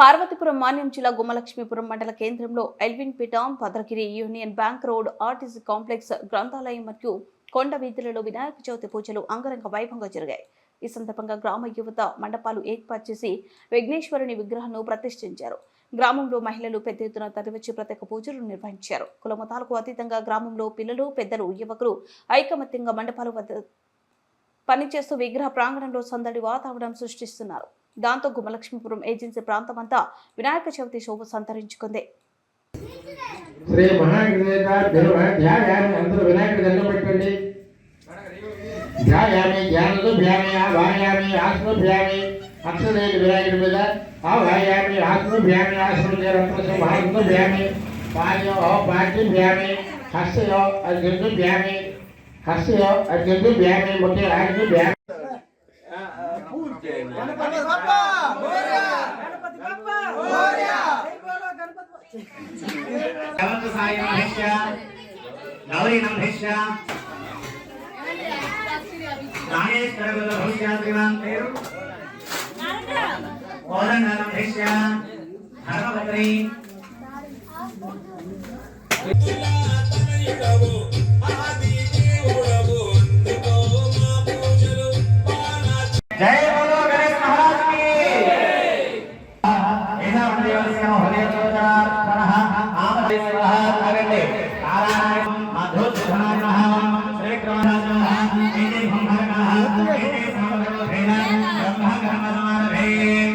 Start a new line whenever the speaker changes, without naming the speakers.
పార్వతీపురం మాన్యం జిల్లా గుమ్మలక్ష్మీపురం మండల కేంద్రంలో Elwinpeta Bhadragiri union bank road RTC complex గ్రంథాలయం మరియు కొండ వీధులలో వినాయక చవితి పూజలు అంగరంగ వైభవంగా జరిగాయి. ఈ సందర్భంగా గ్రామ యువత మండపాలు ఏర్పాటు చేసి విఘ్నేశ్వరుని విగ్రహాన్ని ప్రతిష్ఠించారు. గ్రామంలో మహిళలు పెద్ద ఎత్తున తరలివచ్చి ప్రత్యేక పూజలు నిర్వహించారు. కులమతాలకు అతీతంగా గ్రామంలో పిల్లలు పెద్దలు యువకులు ఐకమత్యంగా మండపాలు వద్ద పనిచేస్తూ విగ్రహ ప్రాంగణంలో సందడి వాతావరణం సృష్టిస్తున్నారు. దాంతో గుమ్మలక్ష్మీపురం ఏజెన్సీ ప్రాంతమంతా వినాయక చవితి శోభ సంతరించుకుంది.
శ్రీ మహాగణేశాభ్యర్మ ధ్యాయామి అందరూ వినాయకుడి దండం పెట్టండి. ధ్యాయామి భ్యామి ఆత్మ భ్యామి వినాయకుడి మీద ఆత్మ భ్యామి ఆశ్రమ రత్న సంహారంతో భ్యామి పాద్యో పాద్యం భ్యామి హస్తయో అర్జును భ్యామి హస్తయో అర్జును భ్యామి ముఖ్య భ్యామి
గణపతి బప్పా మోరియా గణపతి బప్పా మోరియా జై బోలో గణపతి
సాయి నమహిష్య గౌరీ పేరు కోదండ నమహిష్య ధర్మపత్రి నారాయణ మధుసూదనాయ శ్రీకృష్ణ